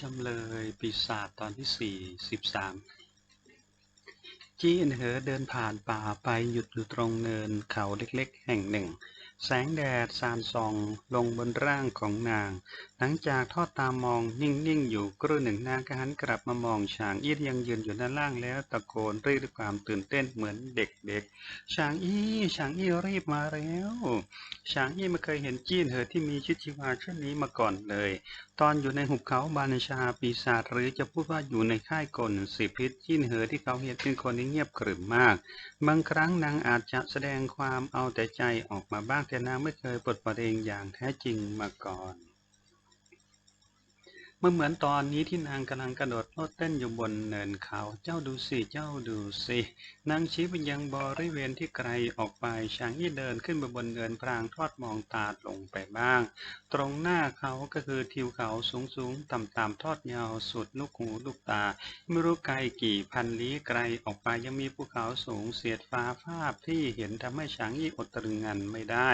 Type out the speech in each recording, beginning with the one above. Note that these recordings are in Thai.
จำเลยปีศาจตอนที่สี่สิบสามจี้เนเหอเดินผ่านป่าไปหยุดอยู่ตรงเนินเขาเล็กๆ แห่งหนึ่ง แสงแดดสาดส่องลงบนร่างของนาง หลังจากทอดตามองนิ่งๆ อยู่ครู่หนึ่งนางก็หันกลับมามองฉางอี้ยังยืนอยู่ด้านล่างแล้วตะโกนเรียกด้วยความตื่นเต้นเหมือนเด็กๆฉางอี้ฉางอี้รีบมาแล้วฉางอี้ไม่เคยเห็นจี้เนเหอที่มีชีวิตชีวาเช่นนี้มาก่อนเลย ตอนอยู่ในหุบเขาบานชาปีศาจหรือจะพูดว่าอยู่ในค่ายกลสิพิษจิ้นเหอที่เขาเห็นเป็นคนที่เงียบขรึมมาก บางครั้งนางอาจจะแสดงความเอาแต่ใจออกมาบ้างแต่นางไม่เคยปลดปล่อยเองอย่างแท้จริงมาก่อน มื่อเหมือนตอนนี้ที่นางกำลังกระโดดโลดเต้นอยู่บนเนินเขา เจ้าดูสิเจ้าดูสินางชี้ไปยังบริเวณที่ไกลออกไปช้างยี่เดินขึ้นไปบนเนินพรางทอดมองตาลงไปบ้าง ตรงหน้าเขาก็คือทิวเขาสูงสูงต่ำต่ำทอดยาวสุดลูกหูลูกตา ไม่รู้ไกลกี่พันลี้ไกลออกไปยังมีภูเขาสูงเสียดฟ้าภาพที่เห็นทำให้ช้างยี่อดตรึงงันไม่ได้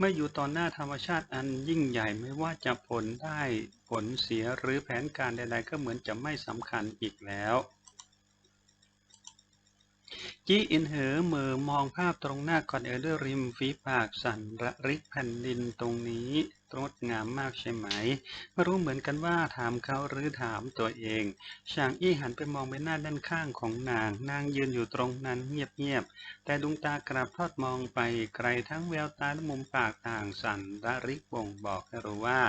เมื่ออยู่ต่อหน้าธรรมชาติอันยิ่งใหญ่ไม่ว่าจะผลได้ผลเสียหรือแผนการใดๆ ก็เหมือนจะไม่สำคัญอีกแล้วจี้อินเหอเมือมองภาพตรงหน้าก่อนเออด้วยริมฝีปากสั่นระริกแผ่นดินตรงนี้ งดงามมากใช่ไหม ไม่รู้เหมือนกันว่าถามเขาหรือถามตัวเอง ชางอี้หันไปมองไปหน้าด้านข้างของนาง นางยืนอยู่ตรงนั้นเงียบๆ แต่ดวงตากลับทอดมองไปไกลทั้งแววตาและมุมปากต่างสั่นระริกบ่งบอกให้รู้ว่า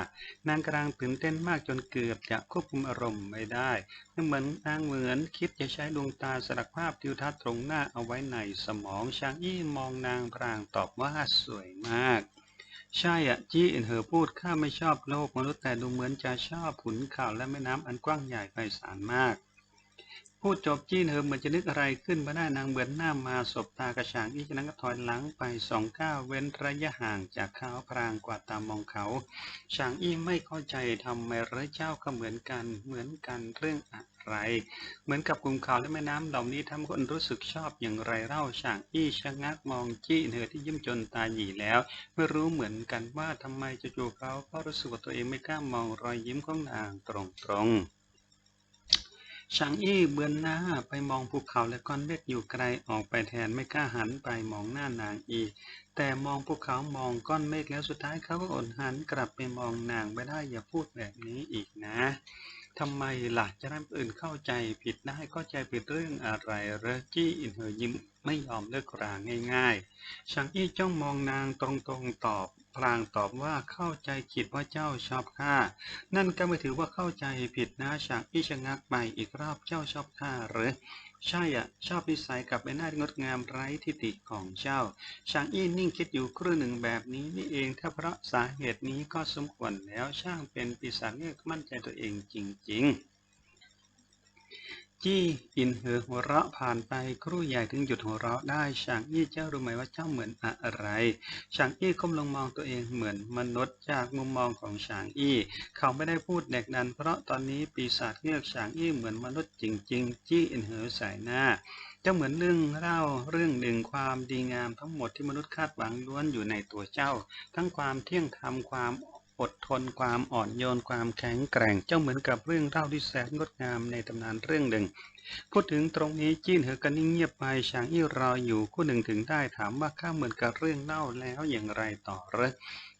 นางกำลังตื่นเต้นมากจนเกือบจะควบคุมอารมณ์ไม่ได้เหมือนนางเหมือนคิดจะใช้ดวงตาสลักภาพทิวทัศน์ตรงหน้าเอาไว้ในสมอง ชางอี้มองนางพรางตอบว่าสวยมาก ใช่อะ จี้เอ็นเหอพูดข้าไม่ชอบโลกมนุษย์แต่ดูเหมือนจะชอบขุนเขาและแม่น้ำอันกว้างใหญ่ไพศาลมาก พูดจบจี้เหิมเหมือนจะนึกอะไรขึ้นมาได้นางเบือนหน้ามาสบตากระฉางอีกนั้นก็ถอยหลังไปสองก้าวเว้นระยะห่างจากเขาพรางกว่าตามองเขาฉางอี้ไม่เข้าใจทำไมเรเจ้าก็เหมือนกันเหมือนกันเรื่องอะไร เหมือนกับกลุ่มเขาและแม่น้ำเหล่านี้ทำคนรู้สึกชอบอย่างไรเล่าฉางอี้ชะงักมองจี้เหอที่ยิ้มจนตาหยีแล้วไม่รู้เหมือนกันว่าทำไมจู่ๆเขาก็รู้สึกว่าตัวเองไม่กล้ามองรอยยิ้มของนางตรงๆ ชางอี้เบือนหน้าไปมองภูเขาและก้อนเมฆอยู่ไกลออกไปแทนไม่กล้าหันไปมองหน้านางอี แต่มองภูเขามองก้อนเมฆแล้วสุดท้ายเขาก็อดหันกลับไปมองนางไม่ได้อย่าพูดแบบนี้อีกนะทำไมล่ะจะให้อื่นเข้าใจผิดได้เข้าใจผิดเรื่องอะไรเรจี้อินเหอยิ้มไม่ยอมเลิกราง่ายๆชางอี้จ้องมองนางตรงๆตอบ พลางตอบว่าเข้าใจผิดว่าเจ้าชอบข้า นั่นก็ไม่ถือว่าเข้าใจผิดนะฉากอี้ชงักไปอีกรอบเจ้าชอบข้าหรือ ใช่อะ ชอบนิสัยกับใบหน้างดงามไร้ทิฏฐิของเจ้า ชางอี้นิ่งคิดอยู่ครู่หนึ่งแบบนี้นี่เอง ถ้าเพราะสาเหตุนี้ก็สมควรแล้วช่างเป็นปีศาจเงือกมั่นใจตัวเองจริง ๆ จี้อินเหอหัวเราะผ่านไปครู่ใหญ่ถึงหยุดหัวเราะได้ฉางอี้เจ้ารู้ไหมว่าเจ้าเหมือนอะไรฉางอี้ก้มลงมองตัวเองเหมือนมนุษย์จากมุมมองของฉางอี้ เขาไม่ได้พูดแดกดัน เพราะตอนนี้ปีศาจเงือกฉางอี้เหมือนมนุษย์จริง ๆ จี้อินเหอสายหน้าเจ้าเหมือนเรื่องเล่าเรื่องหนึ่งความดีงามทั้งหมดที่มนุษย์คาดหวังล้วนอยู่ในตัวเจ้า ทั้งความเที่ยงธรรมความ อดทนความอ่อนโยนความแข็งแกร่งเจ้าเหมือนกับเรื่องเล่าที่แสนงดงามในตำนานเรื่องหนึ่ง พูดถึงตรงนี้จีนเหอกันนิ่งเงียบไปชางอี้รออยู่คู่หนึ่งถึงได้ถามว่าข้าเหมือนกับเรื่องเล่าแล้วอย่างไรต่อเร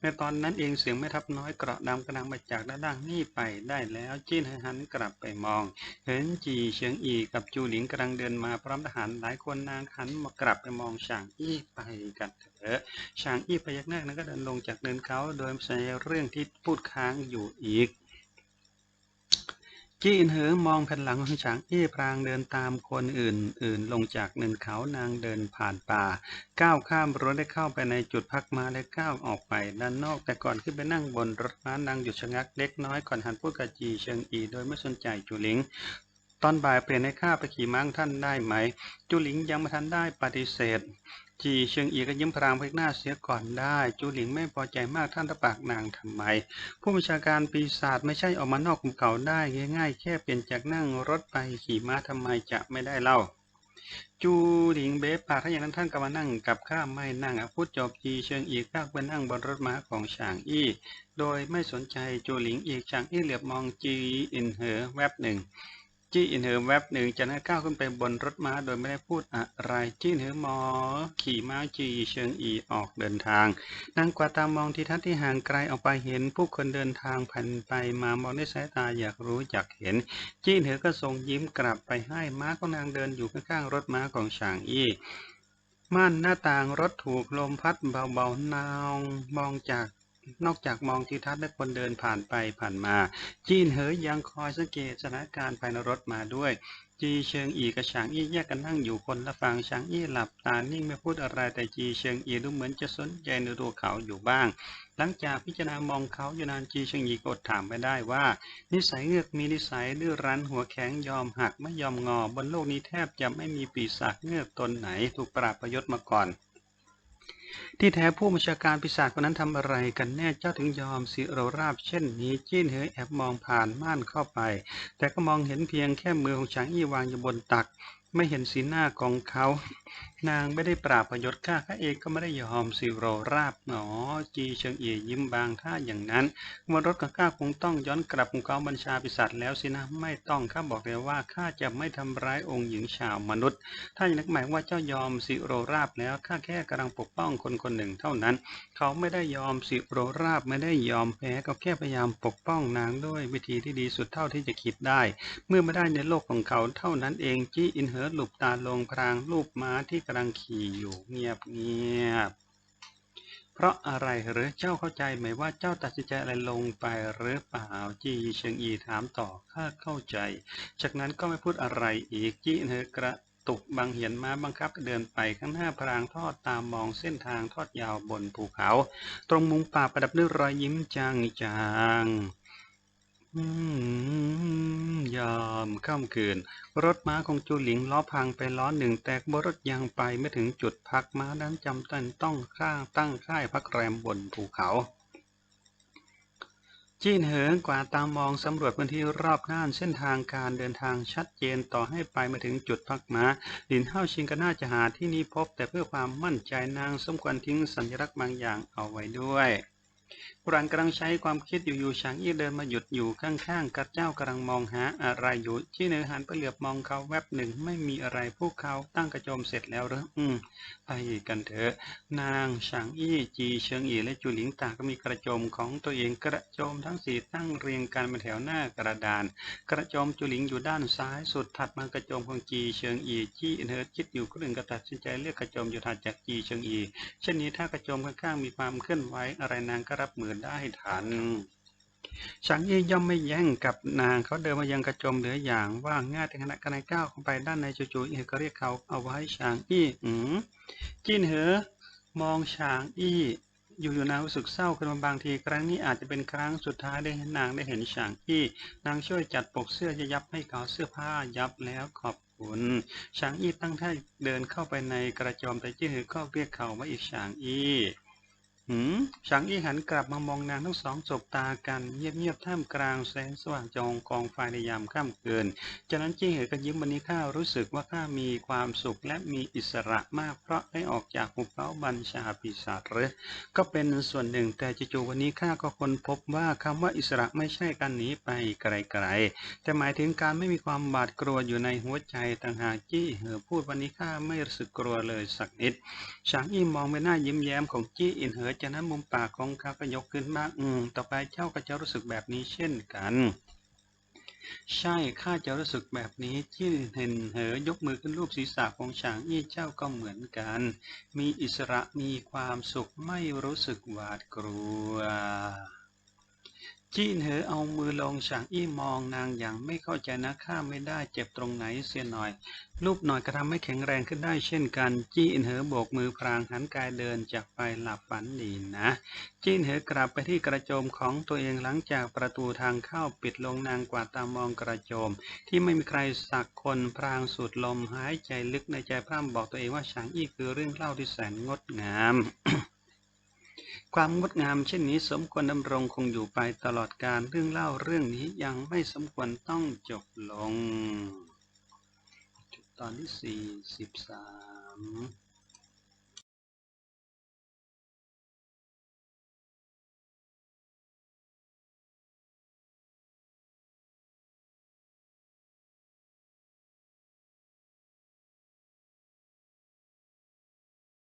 ในตอนนั้นเองเสียงแม่ทัพน้อยเกราะดำกระดังมาจากด้านล่างนี่ไปได้แล้วจีนหันกลับไปมอง เห็นจีเฉียงอีกับจูหลิงกำลังเดินมาพร้อมทหารหลายคนนางหันมากลับไปมองช่างอี้ไปกันเถอะช่างอี้พยักหน้านั้นก็เดินลงจากเนินเขาโดยใช้เรื่องที่พูดค้างอยู่อีก จี้อินเหอมองแผ่นหลังของฉางอี้พรางเดินตามคนอื่นอื่นลงจากเนินเขานางเดินผ่านป่า ก้าวข้ามรถได้เข้าไปในจุดพักม้าและก้าวออกไปด้านนอกแต่ก่อนขึ้นไปนั่งบนรถม้านางหยุดชะงักเล็กน้อยก่อนหันพูดกับจีเชิงอีโดยไม่สนใจจูหลิง ตอนบ่ายเปลี่ยนให้ข้าไปขี่ม้าท่านได้ไหม จูหลิงยังไม่ทันได้ปฏิเสธ จีเชิงอีก็ยิ้มพรางพยักหน้าเสียก่อนได้ จูหลิงไม่พอใจมากท่านตะปากนางทำไม ผู้บัญชาการปีศาจไม่ใช่ออกมานอกคุมเขาได้ง่ายๆ แค่เปลี่ยนจากนั่งรถไปขี่ม้าทำไมจะไม่ได้เล่าจูหลิงเบ๊ปากถ้าอย่างนั้นท่านก็มานั่งกับข้าไม่นั่งอะพูดจบจีเชิงอีกก้าไปนั่งบนรถม้าของฉางอี้ โดยไม่สนใจจูหลิงอีกฉางอี้เหลือบมองจีอินเหอแวบหนึ่ง จี้อินเหอแวบหนึ่งจากนั้นก้าวขึ้นไปบนรถม้าโดยไม่ได้พูดอะไร จี้อินเหอมอ ขี่ม้าจีเชิงอีออกเดินทางนางกวาตามองที่ทัศน์ที่ห่างไกลออกไปเห็นผู้คนเดินทางผ่านไปมามองด้วยสายตาอยากรู้อยากเห็น จี้อินเหอก็ส่งยิ้มกลับไปให้ม้าของนางเดินอยู่ข้างๆรถม้าของฉางอี้ม่านหน้าต่างรถถูกลมพัดเบาๆนาวมองจาก นอกจากมองทิวทัศน์และคนเดินผ่านไปผ่านมา จีนเหอยังคอยสังเกตสถานการณ์ภายในรถมาด้วย จีเชิงอีกับฉางอี้แยกกันนั่งอยู่คนละฝั่งฉางอี้หลับตานิ่งไม่พูดอะไรแต่จีเชิงอีดูเหมือนจะสนใจในตัวเขาอยู่บ้าง หลังจากพิจารณามองเขาอยู่นานจีเชิงอีก็อดถามไม่ได้ว่า นิสัยเงือกมีนิสัยดื้อรั้นหัวแข็งยอมหักไม่ยอมงอบนโลกนี้แทบจะไม่มีปีศาจเงือกตนไหนถูกปราบประยศมาก่อน ที่แท้ผู้บัญชาการปีศาจคนนั้นทำอะไรกันแน่เจ้าถึงยอมสิเรราบเช่นนี้จี้นเหอแอบมองผ่านม่านเข้าไป แต่ก็มองเห็นเพียงแค่มือของฉางอี้วางอยู่บนตัก ไม่เห็นสีหน้าของเขา นางไม่ได้ปราบประยศข้าข้าเองก็ไม่ได้ยอมสิโรราบหนอ จีเชิงเอียยิ้มบางท่าอย่างนั้นวันรถของข้าคงต้องย้อนกลับของเขาบัญชาปีศาจแล้วสินะไม่ต้องข้าบอกเลยว่าข้าจะไม่ทำร้ายองค์หญิงชาวมนุษย์ ถ้าอย่างนั้นหมายว่าเจ้ายอมสิโรราบแล้วข้าแค่กำลังปกป้องคนคนหนึ่งเท่านั้น เขาไม่ได้ยอมสิโรราบไม่ได้ยอมแพ้ก็แค่พยายามปกป้องนางด้วยวิธีที่ดีสุดเท่าที่จะคิดได้ เมื่อไม่ได้ในโลกของเขาเท่านั้นเองจี้อินเหิร์หลุบตาลงพรางรูปม้าที่ำลังขี่อยู่เงียบเงียบ เพราะอะไรหรือเจ้าเข้าใจไหมว่าเจ้าตัดสินใจอะไรลงไปหรือเปล่าจี้เชิงอีถามต่อข้าเข้าใจ จากนั้นก็ไม่พูดอะไรอีกจี้เหิร์กระตุกบังเหียนม้าบังคับเดินไปข้างหน้าพรางทอดตามมองเส้นทางทอดยาวบนภูเขา ตรงมุมป่าประดับด้วยรอยยิ้มจางจาง ยามค่ำคืน รถม้าของจูหลิงล้อพังไปล้อหนึ่งแต่บรถยังไปไม่ถึงจุดพักม้านั้นจำเป็นต้องข้างตั้งค่ายพักแรมบนภูเขาจีนเหิงกว่าตามมองสำรวจพื้นที่รอบด้านเส้นทางการเดินทางชัดเจนต่อให้ไปมาถึงจุดพักม้าหลินเฮาชิงก็น่าจะหาที่นี้พบแต่เพื่อความมั่นใจนางสมควรทิ้งสัญลักษณ์บางอย่างเอาไว้ด้วย ผู้รันกำลังใช้ความคิดอยู่ๆฉางอี้เดินมาหยุดอยู่ข้างๆกับเจ้ากำลังมองหาอะไรอยู่จีนเหิงหันไปเหลือบมองเขาแวบหนึ่งไม่มีอะไรพวกเขาตั้งกระโจมเสร็จแล้วหรืออืมไปกันเถอะ นางฉางอี้จีเชิงอีและจูหลิงต่างก็มีกระโจมของตัวเองกระโจมทั้งสี่ตั้งเรียงกันเป็นแถวหน้ากระดาน กระโจมจูหลิงอยู่ด้านซ้ายสุดถัดมากระโจมของจีเชิงอีจี้เนิร์คิดอยู่ก็หนึ่งก็ตัดสินใจเลือกกระโจมอยู่ถัดจากจีเชิงอีเช่นนี้ถ้ากระโจมข้างๆมีความเคลื่อนไหวอะไรนางก็รับมือได้ทันฉางยี่ย่อมไม่แย่งกับนางเขาเดินมายังกระโจมเหลืออย่างว่าง่ายแต่ขณะกระนายก้าวเข้าไปด้านในจู่ๆเอก็เรียกเขาเอาไว้ฉางอี้อืมจีนเหอมองฉางอี้อยู่อยู่นางรู้สึกเศร้าขึ้นมาบางทีครั้งนี้อาจจะเป็นครั้งสุดท้ายได้นางได้เห็นฉางอี้นางช่วยจัดปกเสื้อจะยับให้เขาเสื้อผ้ายับแล้วขอบคุณฉางอี้ตั้งท่าเดินเข้าไปในกระโจมแต่จี้เหอก็เรียกเขาว่าอีกฉางอี้ หืมฉางอี้หันกลับมามองนางทั้งสองสบตากันเงียบๆท่ามกลางแสงสว่างจองกองไฟในยามค่ำคืนจากนั้นจี้เหอก็ยิ้มวันนี้ข้ารู้สึกว่าข้ามีความสุขและมีอิสระมากเพราะได้ออกจากหุบเขาบัญชาปีศาจหรือก็เป็นส่วนหนึ่งแต่จู่ๆวันนี้ข้าก็ค้นพบว่าคำว่าอิสระไม่ใช่การหนีไปไกลๆแต่หมายถึงการไม่มีความบาดกลัวอยู่ในหัวใจต่างหากจี้เหอพูดวันนี้ข้าไม่รู้สึกกลัวเลยสักนิดฉางอี้มองไปหน้ายิ้มแย้มของจี้อินเหอจากนั้นมุมปากของเขาก็ยกขึ้นมาก อืม ต่อไปเจ้าก็จะรู้สึกแบบนี้เช่นกัน ใช่ ข้าจะรู้สึกแบบนี้จี้เห็นเหอยกมือขึ้นรูปศีรษะของฉางอี้เจ้าก็เหมือนกัน มีอิสระมีความสุขไม่รู้สึกหวาดกลัว จีนเหอเอามือลงฉางอี้มองนางอย่างไม่เข้าใจนะข้าไม่ได้เจ็บตรงไหนเสียหน่อย รูปหน่อยก็ทำให้แข็งแรงขึ้นได้เช่นกัน จี้อินเหอโบกมือพรางหันกายเดินจากไปหลับฝันดีนะ จีนเหอกลับไปที่กระโจมของตัวเองหลังจากประตูทางเข้าปิดลงนางกวาดตามองกระโจม ที่ไม่มีใครสักคนพรางสูดลมหายใจลึกในใจพร่ำบอกตัวเองว่าฉางอี้คือเรื่องเล่าที่แสนงดงาม ความงดงามเช่นนี้สมควรดำรงคงอยู่ไปตลอดการเรื่องเล่าเรื่องนี้ยังไม่สมควรต้องจบลงจบตอนที่สี่สิบสาม